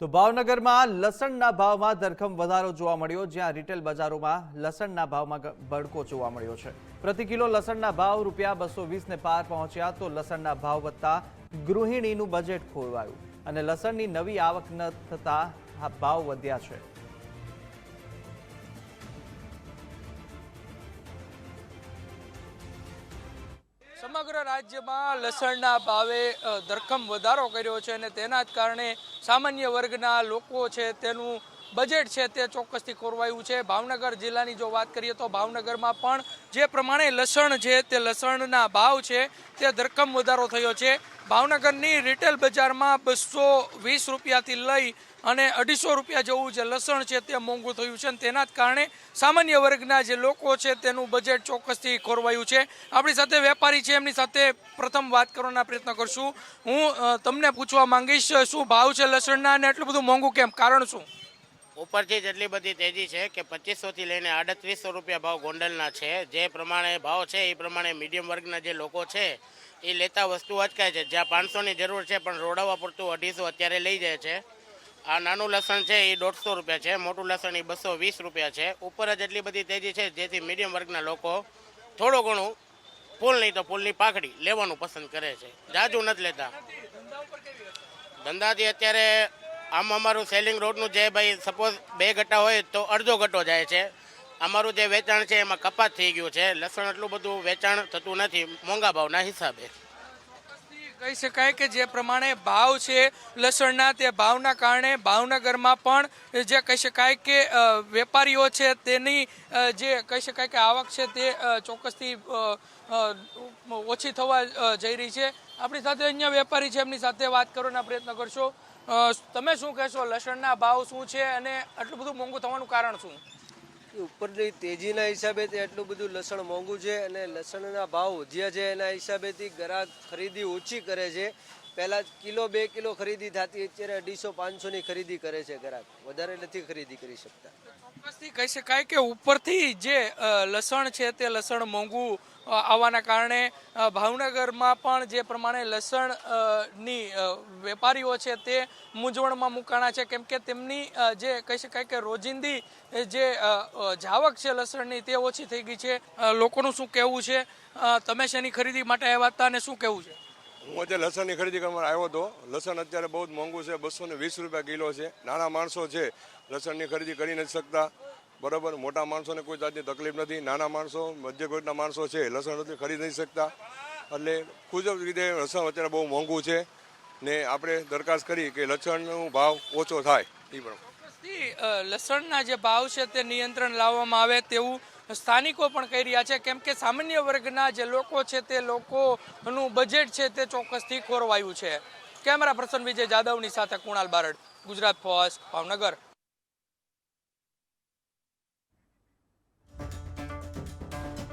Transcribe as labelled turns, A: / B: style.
A: તો ભાવનગરમાં લસણના ભાવમાં ધરખમ વધારો જોવા મળ્યો, જ્યાં રિટેલ બજારોમાં લસણના ભાવમાં બળકો જોવા મળ્યો છે. પ્રતિ કિલો લસણના ભાવ રૂપિયા બસો વીસને પાર પહોંચ્યા, તો લસણના ભાવ વધતા ગૃહિણીનું બજેટ ખોરવાયું અને લસણની નવી આવક ન થતા આ ભાવ વધ્યા છે.
B: સમગ્ર રાજ્યમાં લસણના ભાવે ધરખમ વધારો કર્યો છે અને તેના જ કારણે સામાન્ય વર્ગના લોકો છે, તેનું બજેટ છે તે ચોક્કસથી ખોરવાયું છે. ભાવનગર જિલ્લાની જો વાત કરીએ તો ભાવનગરમાં પણ જે પ્રમાણે લસણ છે, તે લસણના ભાવ છે, તે ધરખમ વધારો થયો છે. ભાવનગરની રિટેલ બજારમાં બસો વીસ રૂપિયાથી લઈ અને અઢીસો રૂપિયા જેવું જે લસણ છે તે મોંઘું થયું છે અને તેના જ કારણે સામાન્ય વર્ગના જે લોકો છે તેનું બજેટ ચોક્કસથી ખોરવાયું છે. આપણી સાથે વેપારી છે, એમની સાથે પ્રથમ વાત કરવાના પ્રયત્ન કરશું. હું તમને પૂછવા માંગીશ, શું ભાવ છે લસણના અને એટલું બધું મોંઘું કેમ? કારણ શું?
C: ઉપરથી જ એટલી બધી તેજી છે કે પચીસોથી લઈને આડત્રીસો રૂપિયા ભાવ ગોંડલના છે. જે પ્રમાણે ભાવ છે, એ પ્રમાણે મીડિયમ વર્ગના જે લોકો છે, એ લેતા વસ્તુ અચકાય છે. જ્યાં પાંચસોની જરૂર છે, પણ રોડાવા પૂરતું અઢીસો અત્યારે લઈ જાય છે. આ નાનું લસણ છે, એ દોઢસો રૂપિયા છે. મોટું લસણ, એ બસો વીસ રૂપિયા છે. ઉપર જ એટલી બધી તેજી છે, જેથી મીડિયમ વર્ગના લોકો થોડું ઘણું ફૂલ નહીં તો ફૂલની પાકડી લેવાનું પસંદ કરે છે. જાજુ નથી લેતા. ધંધાથી અત્યારે આમ અમારું સેલિંગ રોડનું જે ભાઈ સપોઝ બે ગટ્ટા હોય તો અડધો ગટ્ટો જાય છે. અમારું જે વેચાણ છે એમાં કપાત થઈ ગયું છે. લસણ એટલું બધું વેચાણ થતું નથી, મોંઘા ભાવના હિસાબે.
B: કહી શકાય કે જે પ્રમાણે ભાવ છે લસણના, તે ભાવના કારણે ભાવનગરમાં પણ જે કહી શકાય કે વેપારીઓ છે તેની જે કહી શકાય કે આવક છે તે ચોક્કસથી ઓછી થવા જઈ રહી છે. આપણી સાથે અન્ય વેપારી છે એમની સાથે વાત કરવાના પ્રયત્ન કરશો. તમે શું કહેશો? લસણના ભાવ શું છે અને આટલું બધું મોંઘું થવાનું કારણ શું?
D: ઉપરની તેજીના હિસાબે એટલું બધું લસણ મોંઘું છે અને લસણના ભાવ વધ્યા છે એના હિસાબેથી ગ્રાહક ખરીદી ઓછી કરે છે પહેલાં કિલો, બે કિલો ખરીદી થતી અત્યારે અઢીસો, પાંચસોની ખરીદી કરે છે ગ્રાહક. વધારે નથી ખરીદી કરી શકતા.
B: ચોક્કસથી કહી શકાય કે ઉપરથી જે લસણ છે તે લસણ મોંઘું આવવાના કારણે ભાવનગરમાં પણ જે પ્રમાણે લસણની વેપારીઓ છે તે મૂંઝવણમાં મુકાણા છે. કેમ કે તેમની જે કહી શકાય કે રોજિંદી જે જાવક છે લસણની તે ઓછી થઈ ગઈ છે. લોકોનું શું કહેવું છે? તમે શેની ખરીદી માટે આવ્યા હતા અને શું કહેવું છે?
E: હું આજે લસણની ખરીદી કરવા આવ્યો હતો. લસણ અત્યારે બહુ જ મોંઘું છે બસો ને વીસ રૂપિયા કિલો છે. નાના માણસો છે, લસણની ખરીદી કરી નથી શકતા. બરાબર, મોટા માણસોને કોઈ જાતની તકલીફ નથી. નાના માણસો મધ્યકોટના માણસો છે, લસણ નથી ખરીદી નથી શકતા. એટલે કુદરત રીતે લસણ અત્યારે બહુ મોંઘું છે. ને આપણે દરખાસ્ત કરી કે લસણનો ભાવ ઓછો થાય. એ પ્રમાણે
B: લસણના જે ભાવ છે તે નિયંત્રણ લાવવામાં આવે તેવું સ્થાનિકો પણ કહી રહ્યા છે, કેમ કે સામાન્ય વર્ગના જે લોકો છે તે લોકોનું બજેટ છે તે ચોક્કસથી ખોરવાયું છે. કેમેરા પર્સન વિજય જાદવની સાથે કુણાલ બારડ, ગુજરાત ફર્સ્ટ ભાવનગર.